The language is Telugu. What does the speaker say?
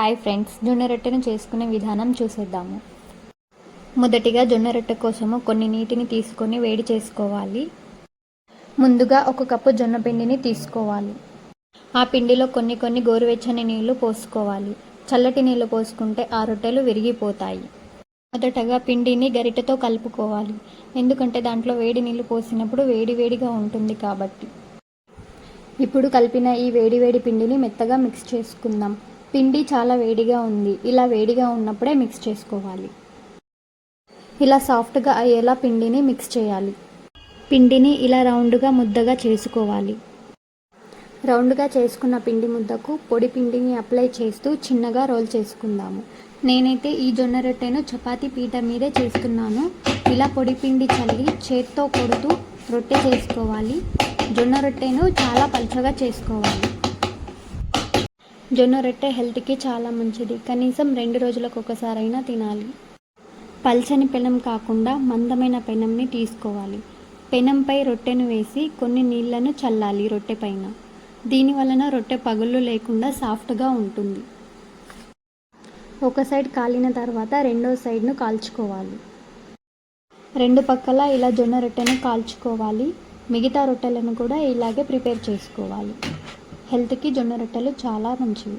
హాయ్ ఫ్రెండ్స్ జొన్న రొట్టెను చేసుకునే విధానం చూసేద్దాము. మొదటిగా జొన్న రొట్టె కోసము కొన్ని నీటిని తీసుకొని వేడి చేసుకోవాలి. ముందుగా ఒక కప్పు జొన్న పిండిని తీసుకోవాలి. ఆ పిండిలో కొన్ని కొన్ని గోరువెచ్చని నీళ్ళు పోసుకోవాలి. చల్లటి నీళ్ళు పోసుకుంటే ఆ రొట్టెలు విరిగిపోతాయి. మొదటగా పిండిని గరిటెతో కలుపుకోవాలి. ఎందుకంటే దాంట్లో వేడి నీళ్ళు పోసినప్పుడు వేడి వేడిగా ఉంటుంది కాబట్టి. ఇప్పుడు కలిపిన ఈ వేడి వేడి పిండిని మెత్తగా మిక్స్ చేసుకుందాం. పిండి చాలా వేడిగా ఉంది. ఇలా వేడిగా ఉన్నప్పుడే మిక్స్ చేసుకోవాలి. ఇలా సాఫ్ట్గా అయ్యేలా పిండిని మిక్స్ చేయాలి. పిండిని ఇలా రౌండ్గా ముద్దగా చేసుకోవాలి. రౌండ్గా చేసుకున్న పిండి ముద్దకు పొడి పిండిని అప్లై చేస్తూ చిన్నగా రోల్ చేసుకుందాము. నేనైతే ఈ జొన్న రొట్టెను చపాతీ పీట మీదే చేస్తున్నాను. ఇలా పొడి పిండి చల్లి చేత్తో కొడుతూ రొట్టె చేసుకోవాలి. జొన్న రొట్టెను చాలా పలుచగా చేసుకోవాలి. జొన్న రొట్టె హెల్త్కి చాలా మంచిది. కనీసం రెండు రోజులకు ఒకసారైనా తినాలి. పల్చని పెనం కాకుండా మందమైన పెనంని తీసుకోవాలి. పెనంపై రొట్టెను వేసి కొన్ని నీళ్ళను చల్లాలి రొట్టె పైన. దీని వలన రొట్టె పగుళ్ళు లేకుండా సాఫ్ట్గా ఉంటుంది. ఒక సైడ్ కాలిన తర్వాత రెండో సైడ్ను కాల్చుకోవాలి. రెండు పక్కల ఇలా జొన్న రొట్టెను కాల్చుకోవాలి. మిగతా రొట్టెలను కూడా ఇలాగే ప్రిపేర్ చేసుకోవాలి. హెల్త్కి జొన్న రొట్టెలు చాలా మంచివి.